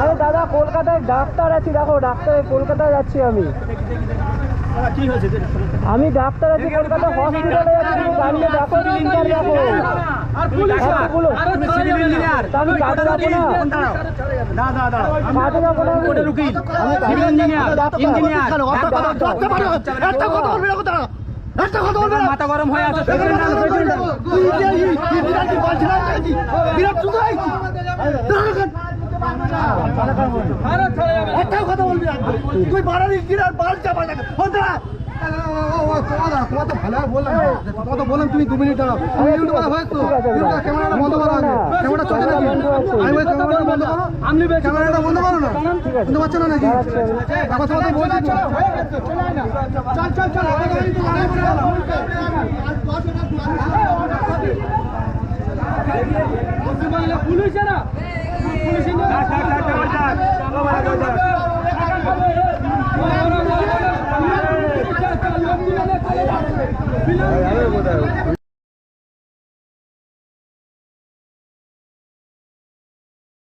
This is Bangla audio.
আরে দাদা কলকাতায় ডাক্তার আছি। দেখো ডাক্তারে কলকাতায় যাচ্ছি আমি। আমি ডাক্তার আছি কলকাতা হসপিটালে যাচ্ছি তুমি দেখো দেখো। হ্যাঁ, আমি কাজে যাব কাজে যাব ইঞ্জিনিয়ার না। মাথা গরম হয়ে আছে এই বিরাট হয়ে গেছিস। একটাও কথা বলবি তুই ক্যামেরাটা বন্ধ করো আগে ক্যামেরাটা চলছে নাকি আমি বন্ধ করো ক্যামেরাটা বন্ধ করো না। শুনতে পাচ্ছ না নাকি বলছি তো। পুলিশ না পুলিশ